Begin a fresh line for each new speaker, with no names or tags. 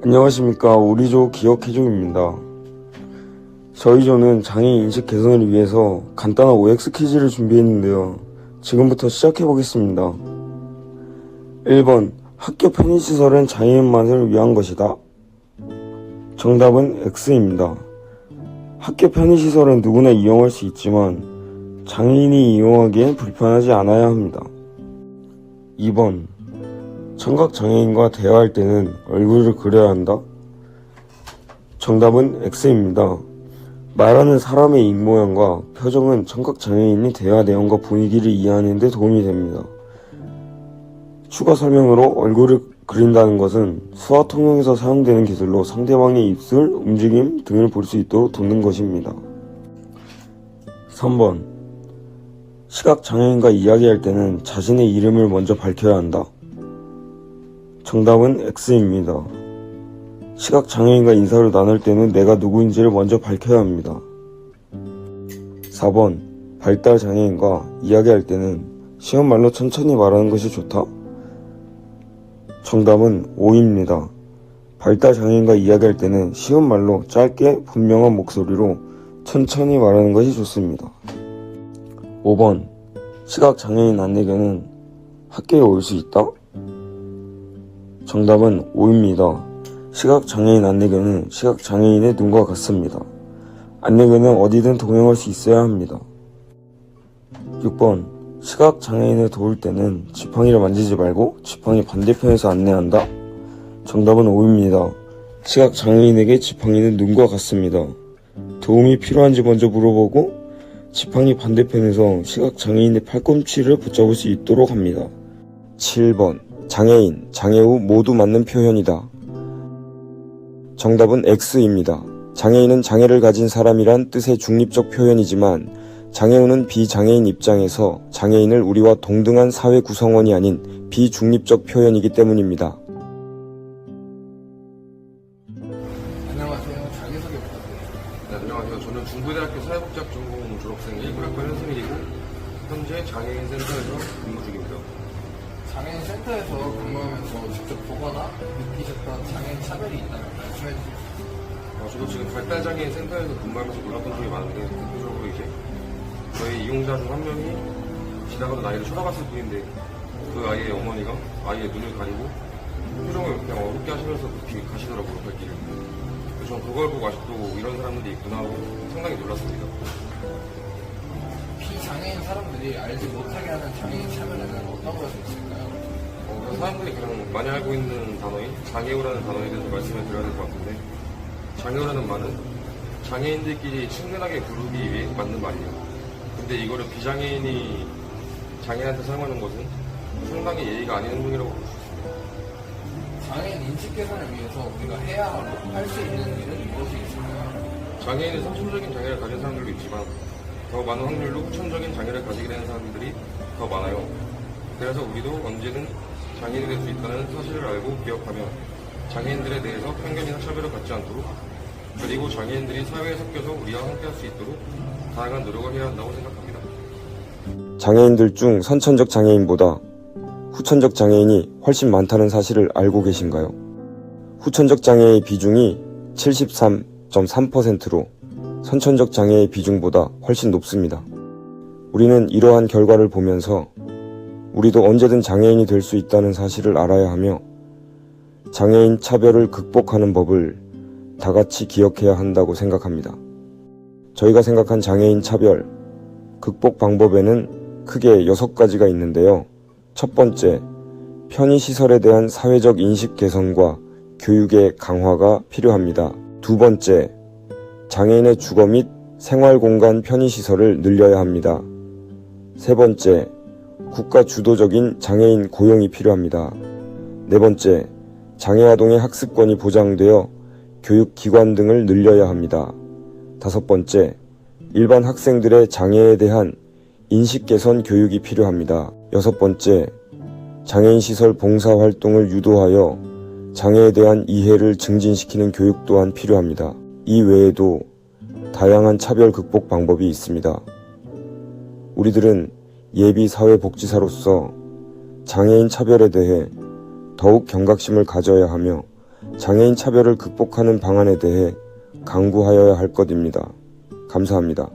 안녕하십니까 우리조 기억해족입니다. 저희 조는 장애인 인식 개선을 위해서 간단한 OX 퀴즈를 준비했는데요. 지금부터 시작해보겠습니다. 1번 학교 편의시설은 장애인만을 위한 것이다. 정답은 X입니다. 학교 편의시설은 누구나 이용할 수 있지만 장애인이 이용하기엔 불편하지 않아야 합니다. 2번 청각 장애인과 대화할 때는 얼굴을 그려야 한다. 정답은 X입니다. 말하는 사람의 입모양과 표정은 청각 장애인이 대화 내용과 분위기를 이해하는 데 도움이 됩니다. 추가 설명으로 얼굴을 그린다는 것은 수화 통역에서 사용되는 기술로 상대방의 입술, 움직임 등을 볼 수 있도록 돕는 것입니다. 3번 시각 장애인과 이야기할 때는 자신의 이름을 먼저 밝혀야 한다. 정답은 X입니다. 시각 장애인과 인사를 나눌 때는 내가 누구인지를 먼저 밝혀야 합니다. 4번 발달 장애인과 이야기할 때는 쉬운 말로 천천히 말하는 것이 좋다. 정답은 O입니다. 발달 장애인과 이야기할 때는 쉬운 말로 짧게 분명한 목소리로 천천히 말하는 것이 좋습니다. 5번 시각 장애인 안내견은 학교에 올 수 있다? 정답은 O입니다. 시각 장애인 안내견은 시각 장애인의 눈과 같습니다. 안내견은 어디든 동행할 수 있어야 합니다. 6번 시각 장애인을 도울 때는 지팡이를 만지지 말고 지팡이 반대편에서 안내한다. 정답은 O입니다. 시각 장애인에게 지팡이는 눈과 같습니다. 도움이 필요한지 먼저 물어보고 지팡이 반대편에서 시각 장애인의 팔꿈치를 붙잡을 수 있도록 합니다. 7번 장애인, 장애 후 모두 맞는 표현이다. 정답은 X입니다. 장애인은 장애를 가진 사람이란 뜻의 중립적 표현이지만 장애 후는 비장애인 입장에서 장애인을 우리와 동등한 사회 구성원이 아닌 비중립적 표현이기 때문입니다.
안녕하세요. 자기소개 부탁드립니다.
네, 안녕하세요. 저는 중부대학교 사회복지학 전공 졸업생 1학번 현승일이고 현재 장애인 센터에서 근무 중입니다.
장애인 센터에서 근무하면서 직접 보거나 느끼셨던 장애인 차별이 있다면 말씀해 주세요.
어, 저도 지금 발달장애인 센터에서 근무하면서 놀랐던 점이 많은데 대표적으로 이제 저희 이용자 중 한 명이 지나가던 아이를 쳐다봤을 뿐인데 그 아이의 어머니가 아이의 눈을 가리고 표정을 그냥 어둡게 하시면서 그렇게 가시더라고요, 발길을. 저는 그걸 보고 아직도 이런 사람들이 있구나 하고 상당히 놀랐습니다.
비장애인 사람들이 알지 못하게 하는 장애인 차별에는 어떤 것이 있을까요?
어, 사람들이 그냥 많이 알고 있는 단어인 장애우라는 단어에 대해서 말씀을 드려야 될 것 같은데 장애우라는 말은 장애인들끼리 친근하게 부르기 위해 만든 말이에요. 근데 이거를 비장애인이 장애한테 사용하는 것은 상당히 예의가 아닌 행동이라고 볼 수 있습니다.
장애인 인식 개선을 위해서 우리가 해야 하고 할 수 있는 일은 무엇이 있을까요?
장애인은 선천적인 장애를 가진 사람들도 있지만 더 많은 확률로 후천적인 장애를 가지게 되는 사람들이 더 많아요. 그래서 우리도 언제든 장애인이 될 수 있다는 사실을 알고 기억하며 장애인들에 대해서 편견이나 차별을 갖지 않도록 그리고 장애인들이 사회에 섞여서 우리와 함께할 수 있도록 다양한 노력을 해야 한다고 생각합니다.
장애인들 중 선천적 장애인보다 후천적 장애인이 훨씬 많다는 사실을 알고 계신가요? 후천적 장애의 비중이 73.3%로 선천적 장애의 비중보다 훨씬 높습니다. 우리는 이러한 결과를 보면서 우리도 언제든 장애인이 될 수 있다는 사실을 알아야 하며 장애인 차별을 극복하는 법을 다 같이 기억해야 한다고 생각합니다. 저희가 생각한 장애인 차별, 극복 방법에는 크게 여섯 가지가 있는데요. 첫 번째, 편의시설에 대한 사회적 인식 개선과 교육의 강화가 필요합니다. 두 번째, 장애인의 주거 및 생활공간 편의시설을 늘려야 합니다. 세 번째, 국가 주도적인 장애인 고용이 필요합니다. 네 번째, 장애아동의 학습권이 보장되어 교육기관 등을 늘려야 합니다. 다섯 번째, 일반 학생들의 장애에 대한 인식 개선 교육이 필요합니다. 여섯 번째, 장애인 시설 봉사 활동을 유도하여 장애에 대한 이해를 증진시키는 교육 또한 필요합니다. 이 외에도 다양한 차별 극복 방법이 있습니다. 우리들은 예비 사회복지사로서 장애인 차별에 대해 더욱 경각심을 가져야 하며 장애인 차별을 극복하는 방안에 대해 강구하여야 할 것입니다. 감사합니다.